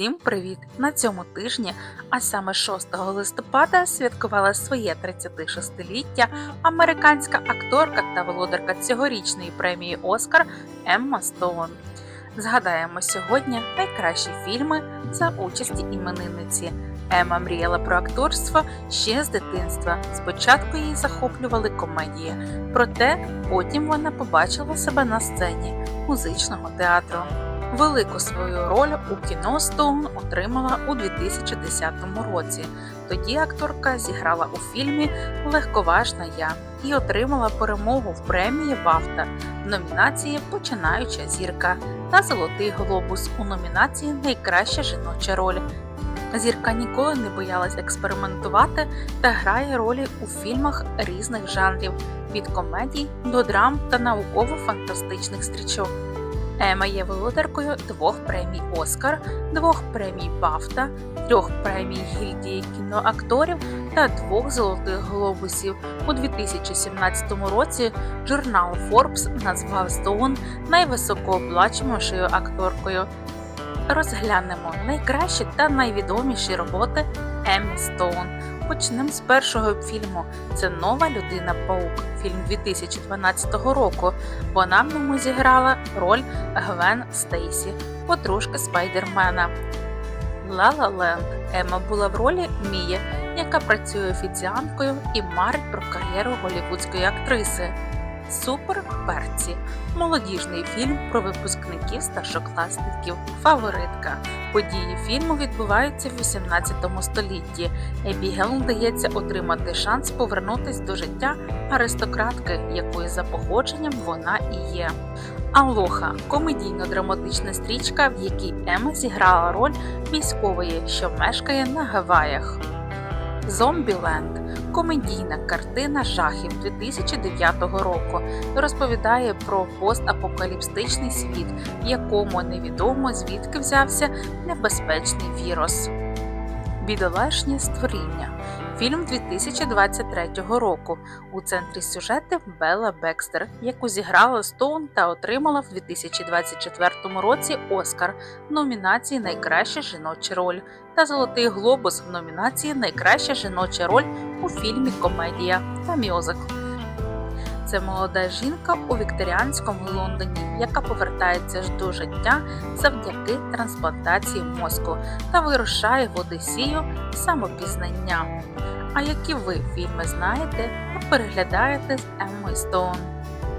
Всім привіт! На цьому тижні, а саме 6 листопада, святкувала своє 36-ліття американська акторка та володарка цьогорічної премії Оскар Емма Стоун. Згадаємо сьогодні найкращі фільми за участі іменинниці. Ема мріяла про акторство ще з дитинства. Спочатку її захоплювали комедії, проте потім вона побачила себе на сцені музичного театру. Велику свою роль у кіно Стоун отримала у 2010 році. Тоді акторка зіграла у фільмі Легковажна я і отримала перемогу в премії Бафта в номінації Починаюча зірка та Золотий глобус у номінації Найкраща жіноча роль. Зірка ніколи не боялась експериментувати та грає ролі у фільмах різних жанрів від комедій до драм та науково-фантастичних стрічок. Ема є володаркою двох премій Оскар, двох премій Бафта, трьох премій гільдії кіноакторів та двох золотих глобусів. У 2017 році журнал Forbes назвав Стоун найвисокооплачуванішою акторкою. Розглянемо найкращі та найвідоміші роботи Еммі Стоун. Почнемо з першого фільму. Це нова людина Паук, фільм 2012 року. Вона в ньому зіграла роль Гвен Стейсі, подружки Спайдермена. La Land. Ема була в ролі Мії, яка працює офіціанткою і марить про кар'єру голівудської актриси. Супер перці молодіжний фільм про випускників старшокласників. Фаворитка. Події фільму відбуваються в 18 столітті. Ебігел вдається отримати шанс повернутись до життя аристократки, якою за походженням вона і є. Алоха комедійно-драматична стрічка, в якій Ема зіграла роль військової, що мешкає на Гаваях. Зомбіленд комедійна картина жахів 2009 року розповідає про постапокаліптичний світ, в якому невідомо звідки взявся небезпечний вірус. Бідолашні створіння. Фільм 2023 року. У центрі сюжету Белла Бекстер, яку зіграла Стоун та отримала в 2024 році Оскар в номінації Найкраща жіноча роль та Золотий глобус в номінації Найкраща жіноча роль у фільмі Комедія та мюзикл. Це молода жінка у вікторіанському Лондоні, яка повертається до життя завдяки трансплантації мозку та вирушає в Одесію самопізнання. А які ви фільми знаєте переглядаєте з Еммою Стоун?